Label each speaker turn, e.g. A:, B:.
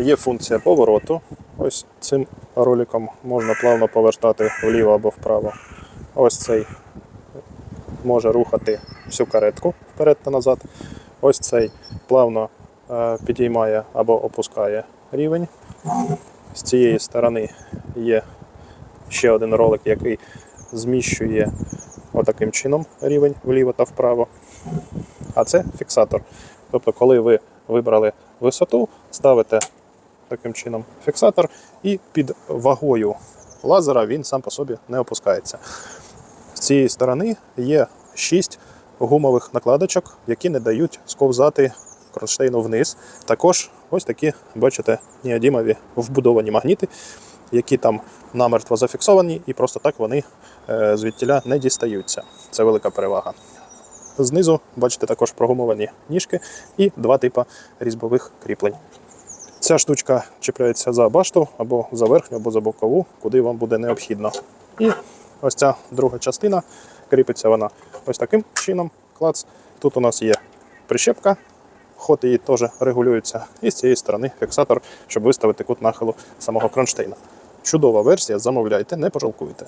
A: Є функція повороту. Ось цим роликом можна плавно повертати вліво або вправо. Ось цей може рухати всю каретку вперед та назад. Ось цей плавно е, підіймає або опускає рівень. З цієї сторони є ще один ролик, який зміщує отаким чином рівень вліво та вправо. А це фіксатор. Тобто, коли ви вибрали висоту, ставите таким чином фіксатор, і під вагою лазера він сам по собі не опускається. З цієї сторони є 6 гумових накладочок, які не дають сковзати кронштейну вниз. Також ось такі, бачите, неодімові вбудовані магніти, які там намертво зафіксовані, і просто так вони е, звідтіля не дістаються. Це велика перевага. Знизу бачите також прогумовані ніжки і два типи різьбових кріплень. Ця штучка чіпляється за башту або за верхню, або за бокову, куди вам буде необхідно. І ось ця друга частина кріпиться вона ось таким чином. Клац. Тут у нас є прищепка, ход її теж регулюється. І з цієї сторони фіксатор, щоб виставити кут нахилу самого кронштейна. Чудова версія, замовляйте, не пожалкуєте.